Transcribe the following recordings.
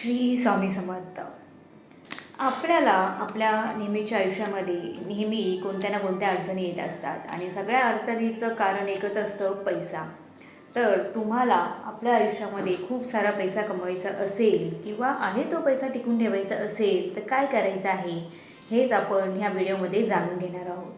श्री स्वामी समर्थ. आपल्याला आपल्या नेहमीच्या आयुष्यामध्ये नेहमी कोणत्या ना कोणत्या अडचणी येत असतात आणि सगळ्या अडचणीचं कारण एकच असतं पैसा. तर तुम्हाला आपल्या आयुष्यामध्ये खूप सारा पैसा कमवायचा असेल किंवा आहे तो पैसा टिकून ठेवायचा असेल तर काय करायचं आहे? हेच आपण ह्या व्हिडिओमध्ये जाणून घेणार आहोत.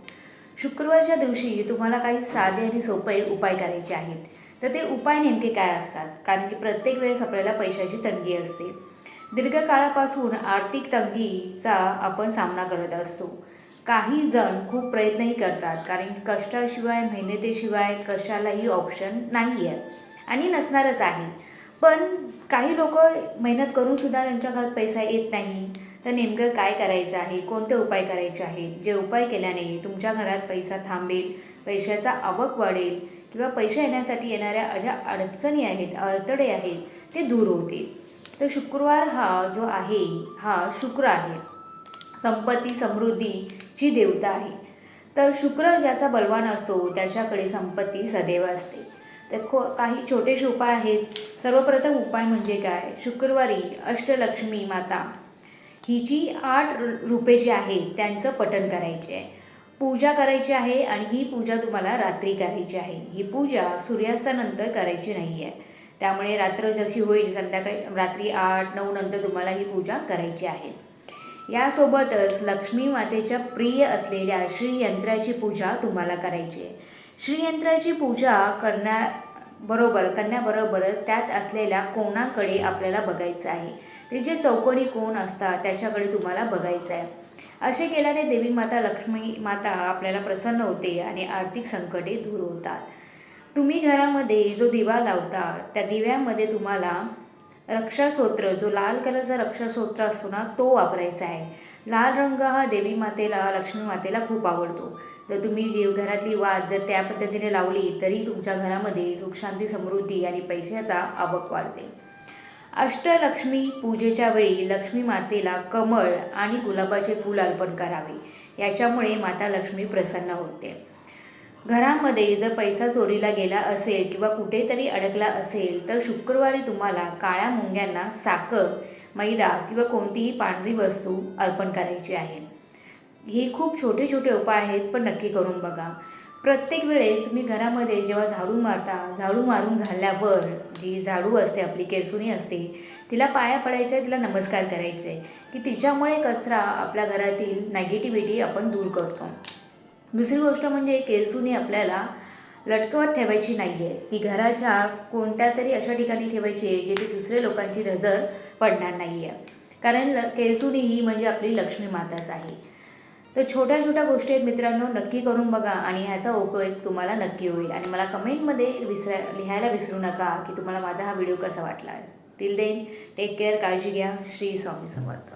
शुक्रवारच्या दिवशी तुम्हाला काही साधे आणि सोपे उपाय करायचे आहेत. तर ते उपाय नेमके काय असतात? कारण की प्रत्येक वेळेस आपल्याला पैशाची तंगी असते. दीर्घकाळापासून आर्थिक तंगीचा आपण सामना करत असतो. काही जण खूप प्रयत्नही करतात कारण कष्टाशिवाय मेहनतीशिवाय कशालाही ऑप्शन नाही आहे आणि नसणारच आहे. पण काही लोक मेहनत करूनसुद्धा त्यांच्या घरात पैसा येत नाही. तर नेमकं काय करायचं आहे? कोणते उपाय करायचे आहेत? जे उपाय केल्याने तुमच्या घरात पैसा थांबेल पैशाचा आवक वाढेल किंवा पैसे येण्यासाठी येणाऱ्या ज्या अडचणी आहेत अडथळे आहेत ते दूर होतील. तर शुक्रवार हा जो आहे हा शुक्र आहे. संपत्ती समृद्धीची देवता आहे. तर शुक्र ज्याचा बलवान असतो त्याच्याकडे संपत्ती सदैव असते. तर खो काही छोटेसे उपाय आहेत. सर्वप्रथम उपाय म्हणजे काय? शुक्रवारी अष्टलक्ष्मी माता ही जी आठ रूपे जी आहेत त्यांचं पठण करायचे आहे. पूजा करायची आहे आणि ही पूजा तुम्हाला रात्री करायची आहे. ही पूजा सूर्यास्तानंतर करायची नाही आहे त्यामुळे रात्र जशी होईल संध्याकाळी रात्री आठ नऊ नंतर तुम्हाला ही पूजा करायची आहे. यासोबतच लक्ष्मी मातेच्या प्रिय असलेल्या श्रीयंत्राची पूजा तुम्हाला करायची आहे. श्रीयंत्राची पूजा करण्याबरोबर करण्याबरोबरच त्यात असलेल्या कोणाकडे आपल्याला बघायचं आहे? ते जे चौकोनी कोण असतात त्याच्याकडे तुम्हाला बघायचं आहे. असे केल्याने देवी माता लक्ष्मी माता आपल्याला प्रसन्न होते आणि आर्थिक संकटे दूर होतात. तुम्ही घरामध्ये जो दिवा लावता त्या दिव्यामध्ये तुम्हाला रक्षासूत्र जो लाल कलरचा रक्षासूत्र असतो ना तो वापरायचा आहे. लाल रंग हा देवी मातेला लक्ष्मी मातेला खूप आवडतो. तर तुम्ही देव घरातली वाद जर त्या पद्धतीने लावली तरी तुमच्या घरामध्ये सुखशांती समृद्धी आणि पैशाचा आवक वाढते. अष्टलक्ष्मी पूजेच्या वेळी लक्ष्मी मातेला कमळ आणि गुलाबाचे फूल अर्पण करावे. याच्यामुळे माता लक्ष्मी प्रसन्न होते. घरामध्ये जर पैसा चोरीला गेला असेल किंवा कुठेतरी अडकला असेल तर शुक्रवारी तुम्हाला काळ्या मुंग्यांना साखर मैदा किंवा कोणतीही पांढरी वस्तू अर्पण करायची आहे. हे खूप छोटे छोटे उपाय आहेत पण नक्की करून बघा. प्रत्येक वेळेस तुम्ही घरामध्ये जेव्हा झाडू मारता झाडू मारून झाल्यावर जी झाडू असते आपली केरसुणी असते तिला पाया पडायच्या तिला नमस्कार करायचे की तिच्यामुळे कचरा आपल्या घरातील नेगेटिव्हिटी आपण दूर करतो. दुसरी गोष्ट म्हणजे केरसुनी आपल्याला लटकवत ठेवायची नाही आहे ती घराच्या कोणत्या तरी अशा ठिकाणी ठेवायची आहे जिथे दुसऱ्या लोकांची नजर पडणार नाही आहे कारण ल केरसुनी ही म्हणजे आपली लक्ष्मी माताच आहे. तर छोट्या छोट्या गोष्टी आहेत मित्रांनो नक्की करून बघा आणि ह्याचा उपयोग तुम्हाला नक्की होईल. आणि मला कमेंटमध्ये विसरा लिहायला विसरू नका की तुम्हाला माझा हा व्हिडिओ कसा वाटला. टिल देन टेक केअर काळजी घ्या. श्री स्वामी समर्थ.